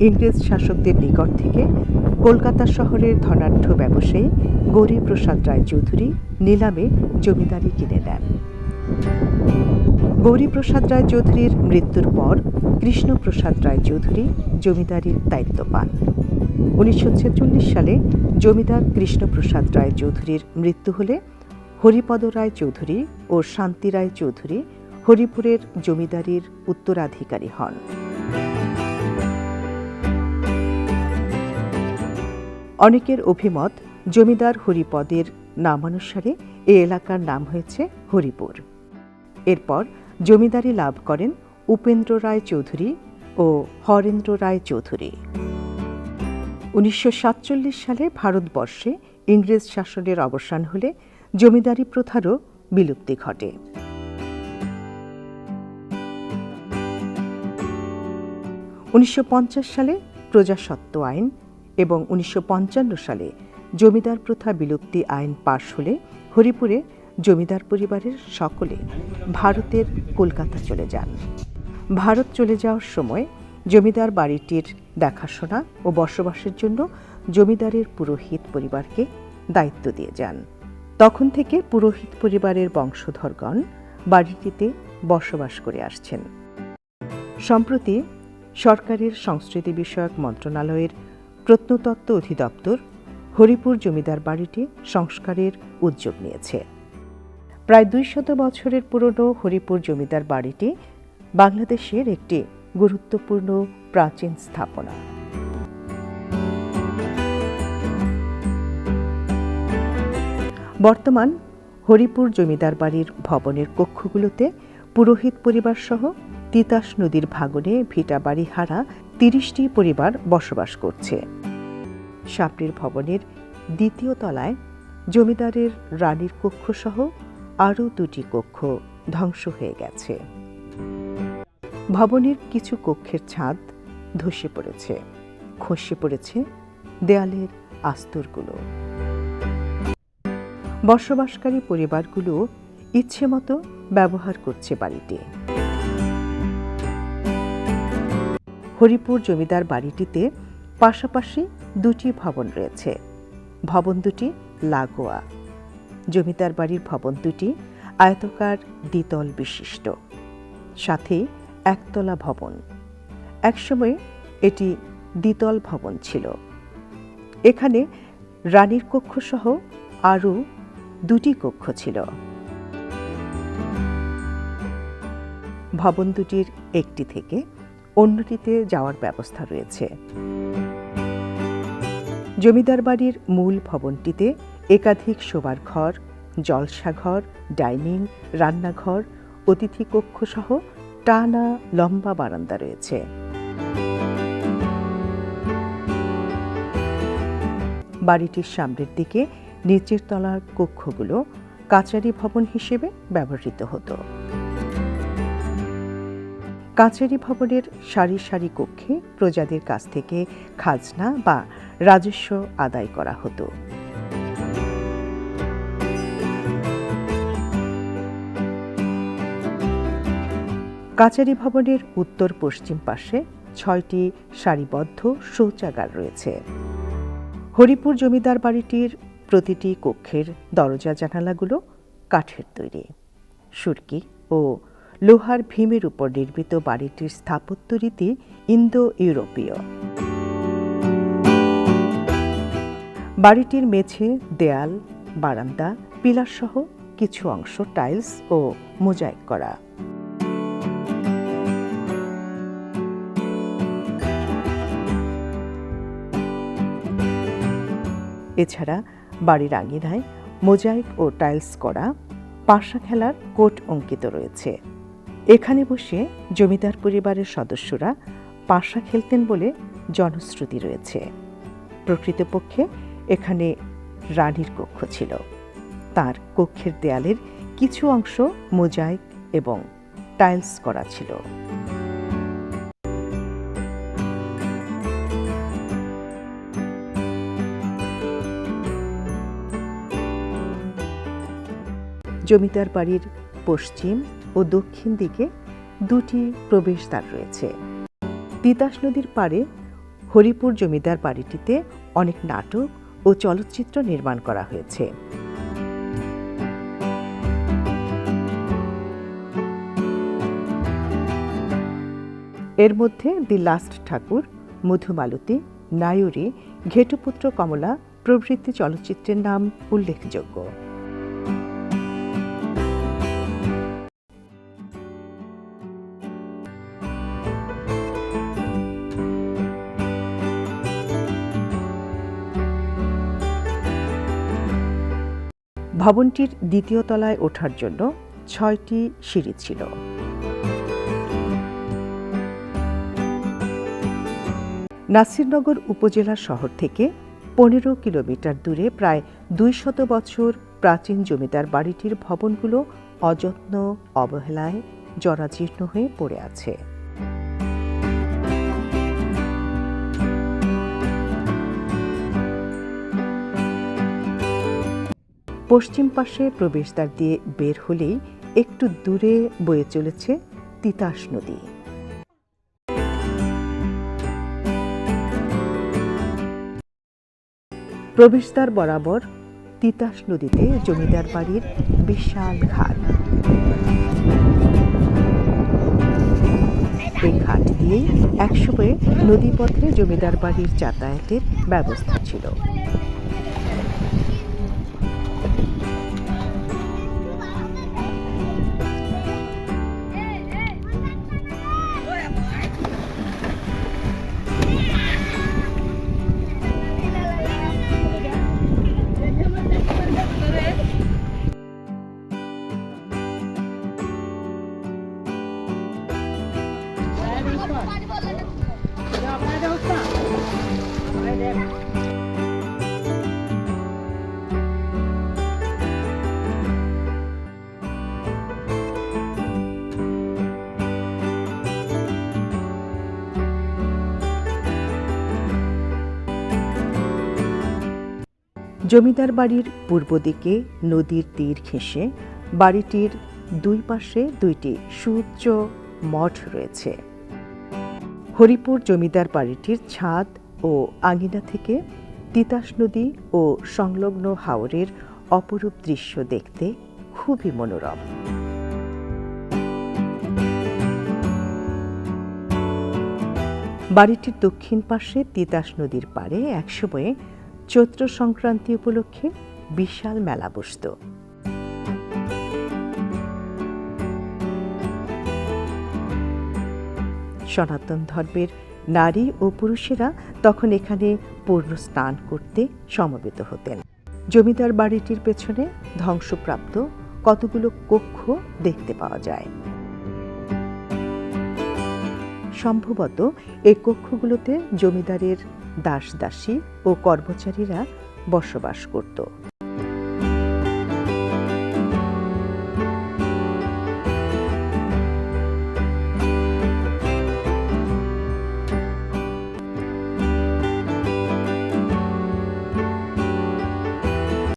ইংরেজ শাসকদের নিকট থেকে কলকাতা শহরের ধনাঢ্য ব্যবসায়ী গৌরীপ্রসাদ রায়চৌধুরী নিলামে জমিদারি কিনে নেন। গৌরীপ্রসাদ রায়চৌধুরীর মৃত্যুর পর কৃষ্ণপ্রসাদ রায়চৌধুরী জমিদারির দায়িত্ব পান। উনিশশো ছেচল্লিশ সালে জমিদার কৃষ্ণপ্রসাদ রায়চৌধুরীর মৃত্যু হলে হরিপদ রায় চৌধুরী ও শান্তি রায় চৌধুরী হরিপুরের জমিদারির উত্তরাধিকারী হন। অনেকের অভিমত, জমিদার হরিপদের নামানুসারে এ এলাকার নাম হয়েছে হরিপুর। এরপর জমিদারি লাভ করেন উপেন্দ্র রায় চৌধুরী ও হরেন্দ্র রায় চৌধুরী। উনিশশো সাতচল্লিশ সালে ভারতবর্ষে ইংরেজ শাসনের অবসান হলে জমিদারি প্রথারও বিলুপ্তি ঘটে। উনিশশো পঞ্চাশ সালে প্রজাসত্ব আইন এবং উনিশশো পঞ্চান্ন সালে জমিদার প্রথা বিলুপ্তি আইন পাশ হলে হরিপুরে জমিদার পরিবারের সকলে ভারতের কলকাতা চলে যান। ভারত চলে যাওয়ার সময় জমিদার বাড়িটির দেখাশোনা ও বসবাসের জন্য জমিদারের পুরোহিত পরিবারকে দায়িত্ব দিয়ে যান। তখন থেকে পুরোহিত পরিবারের বংশধরগণ বাড়িটিতে বসবাস করে আসছেন। সম্প্রতি সরকারের সংস্কৃতি বিষয়ক মন্ত্রণালয়ের প্রত্নতত্ত্ব অধিদপ্তর হরিপুর জমিদার বাড়িটি সংস্কারের উদ্যোগ নিয়েছে। প্রায় দুই শত বছরের পুরনো হরিপুর জমিদার বাড়িটি বাংলাদেশের একটি গুরুত্বপূর্ণ প্রাচীন স্থাপনা। বর্তমান হরিপুর জমিদার বাড়ির ভবনের কক্ষগুলোতে পুরোহিত পরিবার সহ তিতাস নদীর ভাগনে ভিটা বাড়ি হারা তিরিশটি পরিবার বসবাস করছে। সাপড়ির ভবনের দ্বিতীয় তলায় জমিদারের রানীর কক্ষ সহ আরও দুটি কক্ষ ধ্বংস হয়ে গেছে। ভবনের কিছু কক্ষের ছাদ ধসে পড়েছে। খসে পড়েছে দেয়ালের আস্তরগুলো। বসবাসকারী পরিবারগুলো ইচ্ছে মতো ব্যবহার করছে বাড়িটি। হরিপুর জমিদার বাড়িটিতে পাশাপাশি দুটি ভবন রয়েছে। ভবন দুটি লাগোয়া। জমিদার বাড়ির ভবন দুটি আয়তকার দ্বিতল বিশিষ্ট। সাথে একতলা ভবন। একসময় এটি দ্বিতল ভবন ছিল। এখানে রানীর কক্ষ সহ আরও দুটি কক্ষ ছিল। ভবন দুটির একটি থেকে অন্যটিতে যাওয়ার ব্যবস্থা রয়েছে। জমিদার বাড়ির মূল ভবনটিতে একাধিক শোবার ঘর, জলসাঘর, ডাইনিং, রান্নাঘর, অতিথি কক্ষ সহ টানা লম্বা বারান্দা রয়েছে। বাড়িটির সামনের দিকে নিচের তলার কক্ষগুলো কাচারি ভবন হিসেবে ব্যবহৃত হতো। কাচারি ভবনের সারি সারি কক্ষে প্রজাদের কাছ থেকে খাজনা বা রাজস্ব আদায় করা হতো। কাচারি ভবনের উত্তর পশ্চিম পাশে ছয়টি সারিবদ্ধ শৌচাগার রয়েছে। হরিপুর জমিদার বাড়িটির প্রতিটি কক্ষের দরজা জানালাগুলো কাঠের তৈরি। সুরকি ও লোহার ভীমের উপর নির্মিত বাড়িটির স্থাপত্য রীতি ইন্দো ইউরোপীয় বাড়িটির মেঝে, দেয়াল, বারান্দা পিলার সহ কিছু অংশ টাইলস ও মোজাইক করা। এছাড়া বাড়ির আঙিনায় মোজাইক ও টাইলস করা, পাশা খেলার কোট অঙ্কিত রয়েছে। এখানে বসে জমিদার পরিবারের সদস্যরা পাশা খেলতেন বলে জনশ্রুতি রয়েছে। প্রকৃতপক্ষে এখানে রানীর কক্ষ ছিল। তার কক্ষের দেয়ালের কিছু অংশ মোজাইক এবং টাইলস করা ছিল। জমিদার বাড়ির পশ্চিম ও দক্ষিণ দিকে দুটি প্রবেশদ্বার রয়েছে। তিতাস নদীর পাড়ে হরিপুর জমিদার বাড়িটিতে অনেক নাটক ও চলচ্চিত্র নির্মাণ করা হয়েছে। এর মধ্যে দি লাস্ট ঠাকুর মধুমালতী নায়ুরী ঘেটুপুত্র কমলা প্রভৃতি চলচ্চিত্রের নাম উল্লেখযোগ্য। ভবনটির দ্বিতীয় তলায় ওঠার জন্য ছয়টি সিঁড়ি ছিল। নাসিরনগর উপজেলা শহর থেকে পনেরো কিলোমিটার দূরে প্রায় দুই শত বছর প্রাচীন জমিদার বাড়িটির ভবনগুলো অযত্ন, অবহেলায়, জরাজীর্ণ হয়ে পড়ে আছে। পশ্চিম পাশে প্রবেশদ্বার দিয়ে বের হলেই একটু দূরে বয়ে চলেছে তিতাস নদী। প্রবেশদ্বার বরাবর তিতাস নদীতে জমিদার বাড়ির বিশাল ঘাট। এই ঘাট দিয়েই একসময় নদীপথে জমিদার বাড়ির যাতায়াতের ব্যবস্থা ছিল। জমিদার বাড়ির পূর্ব দিকে নদীর তীর ঘেঁষে বাড়িটির দুই পাশে দুইটি সুউচ্চ মঠ রয়েছে। হরিপুর জমিদার বাড়িটির ছাদ ও আঙিনা থেকে তিতাস নদী ও সংলগ্ন হাওরের অপরূপ দৃশ্য দেখতে খুবই মনোরম। বাড়িটির দক্ষিণ পাশে তিতাস নদীর পাড়ে একসময়ে চৈত্র সংক্রান্তি উপলক্ষে বিশাল মেলা বসত। সনাতন ধর্মের নারী ও পুরুষেরা তখন এখানে পূর্ণ স্নান করতে সমবেত হতেন। জমিদার বাড়িটির পেছনে ধ্বংসপ্রাপ্ত কতগুলো কক্ষ দেখতে পাওয়া যায়। সম্ভবত এই কক্ষগুলোতে জমিদারের দাস দাসী ও কর্মচারীরা বসবাস করত।